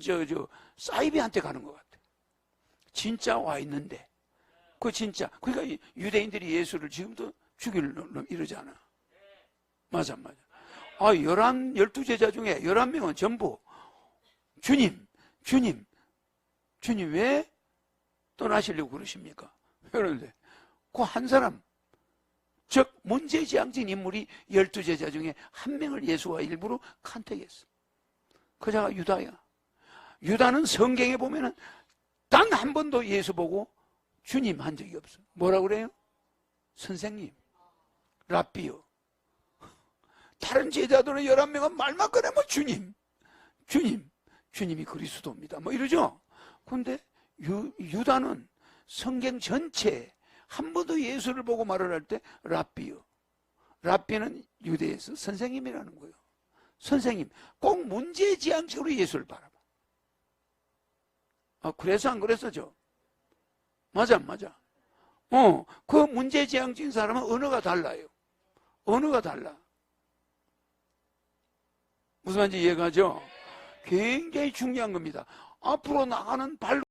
저, 저, 사이비한테 가는 것 같아. 진짜 와 있는데. 그 진짜. 그러니까 이 유대인들이 예수를 지금도 죽일 놈 이러잖아. 맞아, 맞아. 아, 열한, 열두 제자 중에 열한 명은 전부 주님, 주님, 주님 왜 떠나시려고 그러십니까? 그런데 그 한 사람, 즉 문제지향진 인물이 열두 제자 중에 한 명을 예수와 일부러 간택했어. 그 자가 유다야. 유다는 성경에 보면은 단 한 번도 예수 보고 주님 한 적이 없어. 뭐라 그래요? 선생님, 라비요. 다른 제자들은 열한 명은 말만 꺼내면 주님, 주님, 주님이 그리스도입니다. 뭐 이러죠. 근데 유, 유다는 성경 전체 한 번도 예수를 보고 말을 할 때 라비요. 라비는 유대에서 선생님이라는 거예요. 선생님, 꼭 문제지향적으로 예수를 바라봐. 아, 그래서 안 그랬어죠? 맞아, 안 맞아. 어, 그 문제 지향적인 사람은 언어가 달라요. 언어가 달라. 무슨 말인지 이해가죠? 굉장히 중요한 겁니다. 앞으로 나가는 발